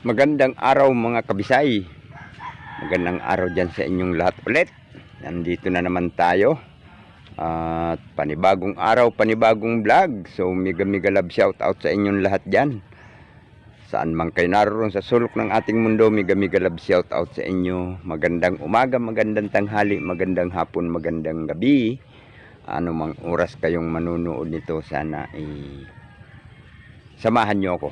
Magandang araw mga kabisay. Magandang araw dyan sa inyong lahat ulit. Nandito na naman tayo. At panibagong araw, panibagong vlog. So mega mega love shout out sa inyong lahat dyan. Saan man kayo naroon sa sulok ng ating mundo, mega mega love shout out sa inyo. Magandang umaga, magandang tanghali, magandang hapon, magandang gabi. Ano mang oras kayong manunood nito, sana eh, samahan nyo ako.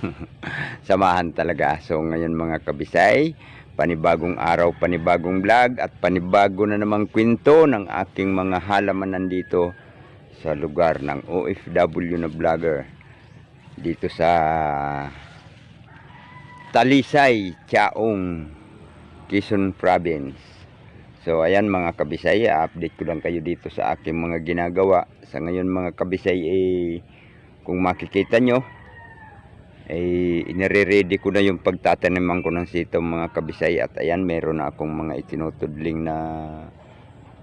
samahan talaga. So ngayon mga kabisay, panibagong araw, panibagong vlog at panibago na namang kwento ng aking mga halaman nandito sa lugar ng OFW na vlogger dito sa Talisay, Chaong, Quezon Province. So ayan mga kabisay, update ko lang kayo dito sa aking mga ginagawa. Sa ngayon mga kabisay, eh, kung makikita nyo, ay inire-ready ko na yung pagtataniman ko ng sitaw mga kabisay. At ayan meron na akong mga itinutudling na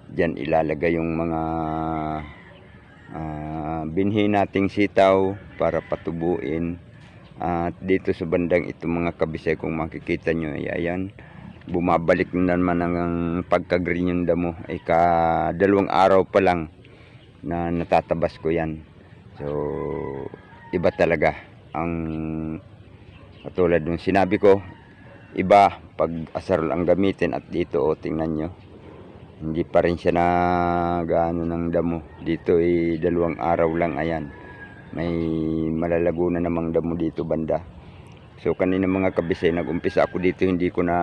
dyan ilalagay yung mga ah, binhi nating sitaw para patubuin. At dito sa bandang ito mga kabisay kung makikita nyo ay ayan bumabalik na naman ang pagka-green yung damo ay ka dalawang araw pa lang na natatabas ko yan. So iba talaga ang katulad ng sinabi ko iba pag asarol ang gamitin at dito o tingnan nyo. Hindi pa rin siya na gaano ng damo. Dito ay dalawang araw lang ayan. May malalago na namang damo dito banda. So kanina mga kabisay nagumpisa ako dito hindi ko na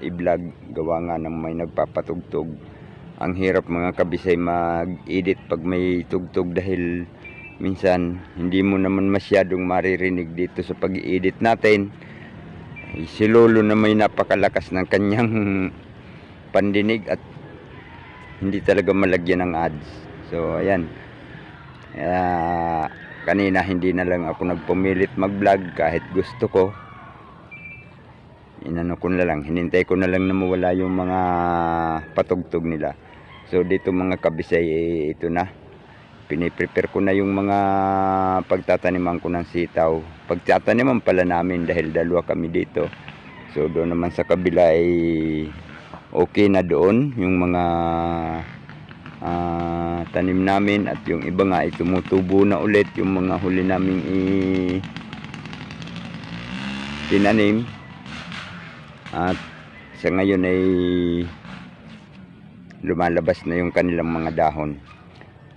i-vlog. Gawa nga ng may nagpapatugtog. Ang hirap mga kabisay mag-edit pag may tugtog dahil minsan hindi mo naman masyadong maririnig dito sa pag-i-edit natin. Si Lolo na may napakalakas ng kanyang pandinig at hindi talaga malagyan ng ads. So ayan. Kaya, kanina hindi na lang ako nagpumilit mag-vlog kahit gusto ko. Inano ko na lang hinintay ko na lang na mawala yung mga patugtog nila. So dito mga kabisay eh, ito na piniprepare ko na yung mga pagtataniman ko ng sitaw. Pagtataniman pala namin dahil dalawa kami dito. So doon naman sa kabila ay okay na doon yung mga ah, tanim namin at yung iba nga ay tumutubo na ulit yung mga huli naming i tinanim. At sa ngayon ay lumalabas na yung kanilang mga dahon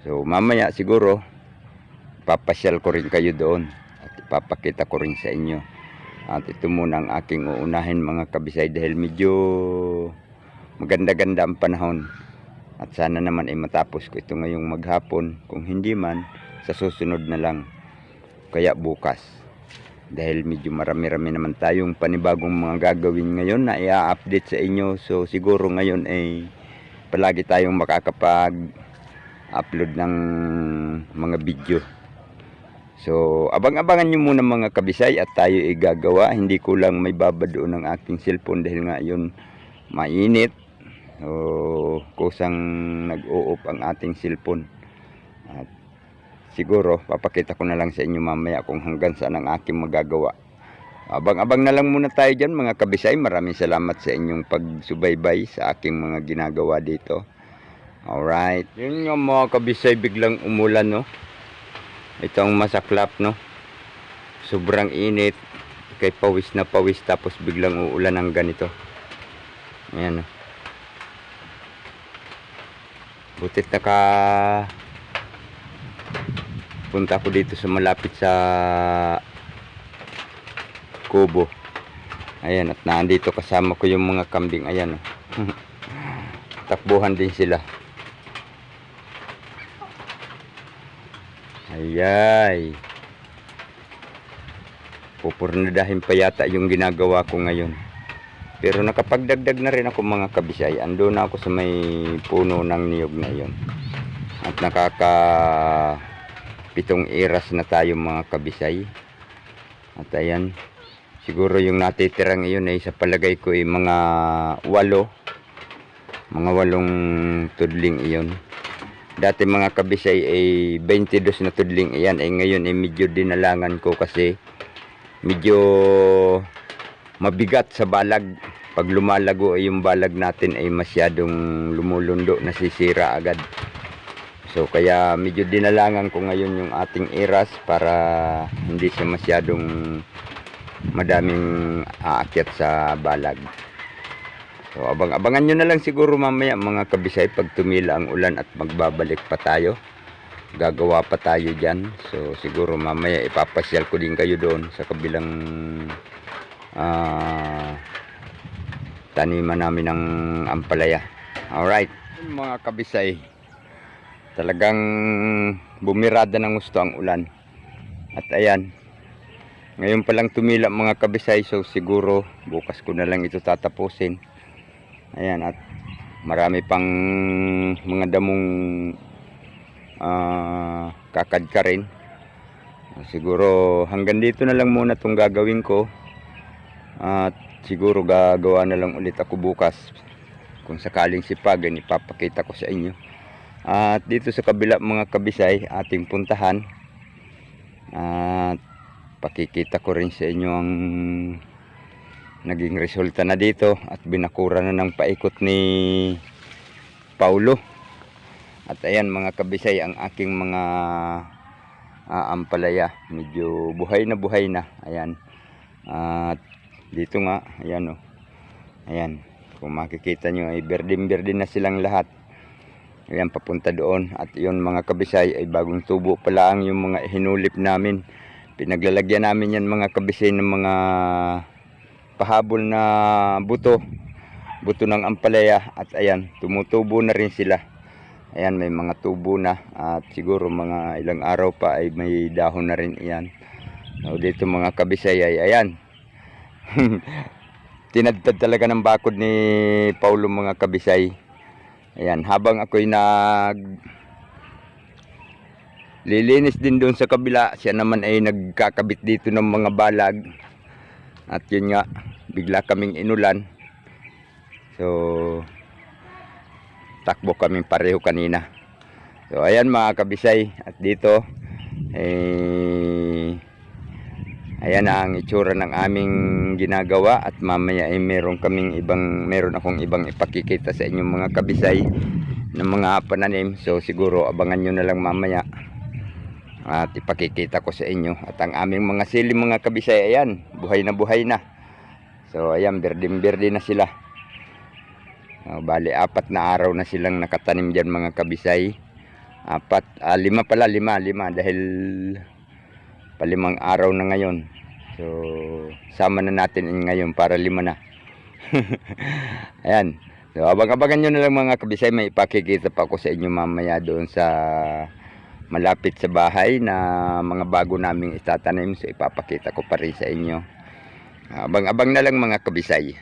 So mamaya siguro papasyal ko rin kayo doon at ipapakita ko rin sa inyo. At ito muna ang aking uunahin mga kabisay dahil medyo maganda-ganda ang panahon. At sana naman ay matapos ko ito ngayong maghapon. Kung hindi man, sa susunod na lang. Kaya bukas. Dahil medyo marami-rami naman tayong panibagong mga gagawin ngayon na i-update sa inyo. So siguro ngayon ay palagi tayong makakapag upload ng mga video. So, abang-abangan nyo muna mga kabisay at tayo ay gagawa. Hindi ko lang may babadoon ng aking cellphone dahil nga yun mainit. So, kusang nag-uop ang ating cellphone. At siguro, papakita ko na lang sa inyo mamaya kung hanggang saan ang aking magagawa. Abang-abang na lang muna tayo dyan mga kabisay. Maraming salamat sa inyong pagsubaybay sa aking mga ginagawa dito. Alright. Yun nga mga kabisay biglang umulan no. Itong masaklap no. Sobrang init. Kay pawis na pawis tapos biglang uulan ng ganito. Ayan no. Butit naka punta ko dito sa malapit sa kubo. Ayan at nandito kasama ko yung mga kambing. Ayan no. Takbuhan din sila. Ayay. Pupurnadahin pa yata yung ginagawa ko ngayon. Pero nakapagdagdag na rin ako mga kabisay. Ando na ako sa may puno ng niyog na yon. At nakaka pitong iras na tayo mga kabisay. At ayan. Siguro yung natitira ngayon ay sa palagay ko ay mga walo. Mga walong tudling iyon. Dati mga kabisay ay 22 na tudling iyan. Ay ngayon ay medyo dinalangan ko kasi medyo mabigat sa balag. Pag lumalago ay yung balag natin ay masyadong lumulundo, nasisira agad. So kaya medyo dinalangan ko ngayon yung ating iras para hindi siya masyadong madaming aakyat sa balag. So abang-abangan nyo na lang siguro mamaya mga kabisay pag tumila ang ulan at magbabalik pa tayo. Gagawa pa tayo dyan. So siguro mamaya ipapasyal ko din kayo doon sa kabilang ah, taniman namin ng ampalaya. Alright. Mga kabisay, talagang bumirada ng gusto ang ulan. At ayan, ngayon pa lang tumila mga kabisay, so siguro bukas ko na lang ito tatapusin. Ayan, at marami pang mga damong ah, kakadka rin. Siguro hanggang dito na lang muna itong gagawin ko. At siguro gagawa na lang ulit ako bukas. Kung sakaling sipagan, ipapakita ko sa inyo. At dito sa kabila mga kabisay, ating puntahan. At pakikita ko rin sa inyo ang naging resulta na dito at binakura na ng paikot ni Paulo. At ayan mga kabisay ang aking mga ah, ampalaya. Medyo buhay na buhay na. Ayan. At dito nga, ayan o. Ayan. Kung makikita nyo ay berdin-berdin na silang lahat. Ayan papunta doon. At yun mga kabisay ay bagong tubo pa lang yung mga hinulip namin. Pinaglalagyan namin yan mga kabisay ng mga pahabol na buto. Buto ng ampalaya. At ayan, tumutubo na rin sila. Ayan, may mga tubo na. At siguro mga ilang araw pa ay may dahon na rin iyan. So, dito mga kabisay ay ayan. Tinadtad talaga ng bakod ni Paulo mga kabisay. Ayan, habang ako'y nag lilinis din doon sa kabila, siya naman ay nagkakabit dito ng mga balag. At yun nga, bigla kaming inulan. So, takbo kaming pareho kanina. So, ayan mga kabisay. At dito, eh, ayan ang itsura ng aming ginagawa. At mamaya ay meron kaming ibang, meron akong ibang ipakikita sa inyong mga kabisay ng mga pananim. So, siguro abangan nyo na lang mamaya. At ipakikita ko sa inyo. At ang aming mga sili mga kabisay, ayan, buhay na buhay na. So, ayan, berding-berde na sila. Uh, bali, apat na araw na silang nakatanim dyan mga kabisay. Apat, ah, lima pala, lima, lima. Dahil palimang araw na ngayon. So, sama na natin ngayon para lima na. Ayan. So, abang-abangan nyo na lang mga kabisay. May ipakikita pa ako sa inyo mamaya doon sa malapit sa bahay na mga bago naming itatanim. So, ipapakita ko pa rin sa inyo. Abang-abang na lang mga kabisay.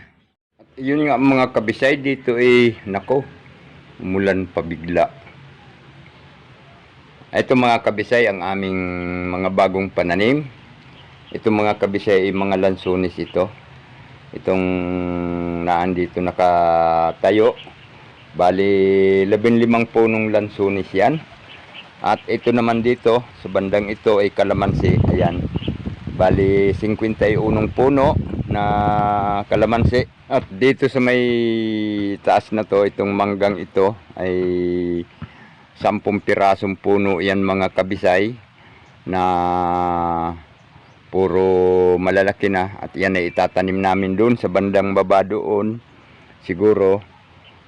Yun nga mga kabisay dito eh, nako, umulan pa bigla. Ito mga kabisay ang aming mga bagong pananim. Ito mga kabisay ay mga lansunis ito. Itong naan dito nakatayo. Bali, 15 punong lansunis yan. At ito naman dito, sa bandang ito ay kalamansi. Ayan. Bali, 51 puno na kalamansi. At dito sa may taas na to, itong manggang ito ay sampung pirasong puno yan mga kabisay na puro malalaki na at yan ay itatanim namin doon sa bandang baba doon siguro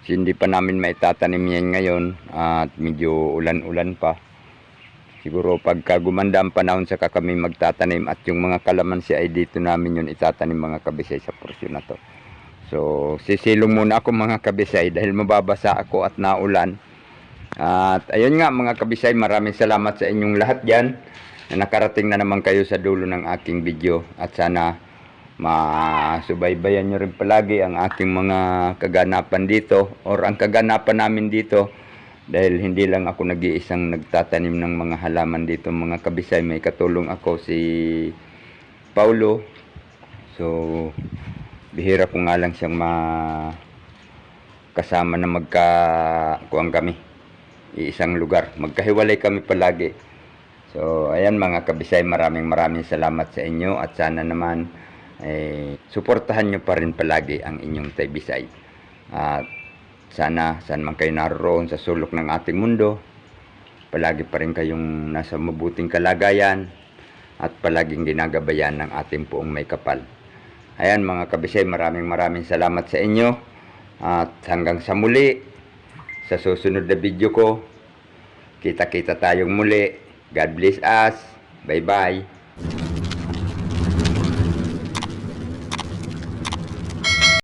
hindi pa namin maitatanim yan ngayon at medyo ulan-ulan pa. Siguro pagka gumanda ang panahon saka kami magtatanim. At yung mga kalamansi ay dito namin yun itatanim mga kabisay sa porsyon na to. So sisilong muna ako mga kabisay dahil mababasa ako at naulan. At ayun nga mga kabisay, maraming salamat sa inyong lahat dyan. Na nakarating na naman kayo sa dulo ng aking video. At sana masubaybayan nyo rin palagi ang aking mga kaganapan dito or ang kaganapan namin dito dahil hindi lang ako nag-iisang nagtatanim ng mga halaman dito mga kabisay may katulong ako si Paulo so bihira ko nga lang siyang ma kasama na magka kuang kami iisang lugar. Magkahiwalay kami palagi. So, ayan mga kabisay, maraming maraming salamat sa inyo at sana naman eh, suportahan nyo pa rin palagi ang inyong Taybisay. At sana, saan man kayo naroon sa sulok ng ating mundo, palagi pa rin kayong nasa mabuting kalagayan at palaging ginagabayan ng ating puong may kapal. Ayan mga kabisay, maraming maraming salamat sa inyo. At hanggang sa muli, sa susunod na video ko, kita-kita tayong muli. God bless us. Bye-bye.